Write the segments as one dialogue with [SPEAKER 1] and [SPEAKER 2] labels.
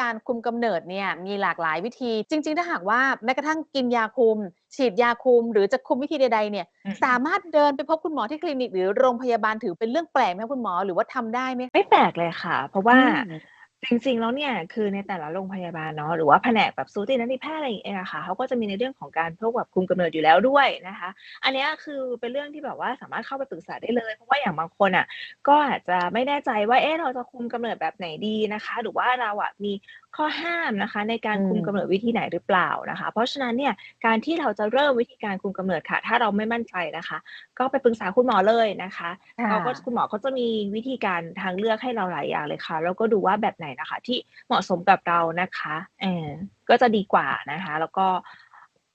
[SPEAKER 1] การคุมกำเนิดเนี่ยมีหลากหลายวิธี จริง ๆ ถ้าหากว่าแม้กระทั่งกินยาคุม ฉีดยาคุม หรือจะคุมวิธีใดๆเนี่ย
[SPEAKER 2] อืม
[SPEAKER 1] สามารถเดินไปพบคุณหมอที่คลินิกหรือโรงพยาบาลถือเป็นเรื่องแปลกไหมคะคุณหมอหรือว่าทำได้ไหม?
[SPEAKER 2] ไม่แปลกเลยค่ะ เพราะว่า
[SPEAKER 1] อืม
[SPEAKER 2] จริง ๆ แล้วเนี่ย คือในแต่ละโรงพยาบาลเนาะ หรือว่าแผนกแบบสูตินรีแพทย์อะไรอย่างเงี้ยอะค่ะ เขาก็จะมีในเรื่องของการพวกแบบคุมกำเนิดอยู่แล้วด้วยนะคะ อันเนี้ยคือเป็นเรื่องที่แบบว่าสามารถเข้าไปปรึกษาได้เลย เพราะว่าอย่างบางคนน่ะ ก็อาจจะไม่แน่ใจว่า เอ๊ะ เราจะคุมกำเนิดแบบไหนดีนะคะ หรือว่าเราอะมีข้อห้ามนะคะ ในการ
[SPEAKER 1] อื
[SPEAKER 2] คุมกำ
[SPEAKER 1] ม
[SPEAKER 2] เนิดวิธีไหนหรือเปล่านะคะ เพราะฉะนั้นเนี่ยการที่เราจะเริ่มวิธีการคุมกำเนิดค่ะ ถ้าเราไม่มั่นใจนะคะ ก็ไปปรึกษาคุณหมอเลยนะคะ
[SPEAKER 1] ค่
[SPEAKER 2] เขาก็ะคุณหมอเขาจะมีวิธีการทางเลือกให้เราหลายอย่างเลยค่ะ แล้วก็ดูว่าแบบไหนน่ะค่ะที่เหมาะสมกับเรานะคะเออก็จะดีกว่านะคะ แล้วก็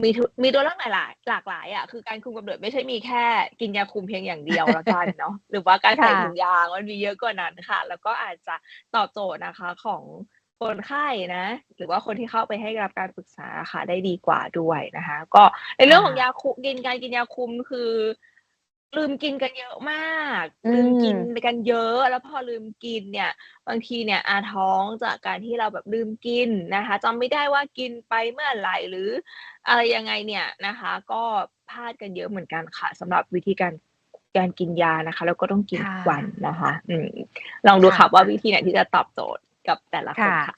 [SPEAKER 2] มีทุมีตัวเลือกหลายๆหลากหลายอะคือการคุมกำเนิดไม่ใช่มีแค่กินยาคุมเพียงอย่างเดียวแล้วกันเนาะหรือว่าการ
[SPEAKER 1] ค
[SPEAKER 2] ใส่่ะถุงยางมันมีเยอะกว่านั้นค่ะ แล้วก็อาจจะตอบโจทย์นะคะของคนไข้นะ หรือว่าคนที่เข้าไปให้รับการปรึกษาอะค่ะได้ดีกว่าด้วยนะคะ ก็ใน
[SPEAKER 1] ค
[SPEAKER 2] เรื่่องของะยาคุกินการกินยาคุมคือ ลืมกินกันเยอะมาก
[SPEAKER 1] อื
[SPEAKER 2] ลืมกิน
[SPEAKER 1] ม
[SPEAKER 2] กันเยอะ แล้วพอลืมกินเนี่ย บางทีเนี่ยอาท้องจากการที่เราแบบลืมกินนะคะจำไม่ได้ว่ากินไปเมื่อไหร่หรือ อะไรยังไงเนี่ยนะคะ ก็พลาดกันเยอะเหมือนกันค่ะสำหรับวิธีการการกินยานะคะ แล้วก็ต้องกิน
[SPEAKER 1] ค่
[SPEAKER 2] ทุกวันะนะคะ อืมลองดู
[SPEAKER 1] ค่ะ
[SPEAKER 2] ค่ะว่าวิธีไหนที่จะตอบโจทย์กับแต่ละค
[SPEAKER 1] ค่
[SPEAKER 2] นะค่ะ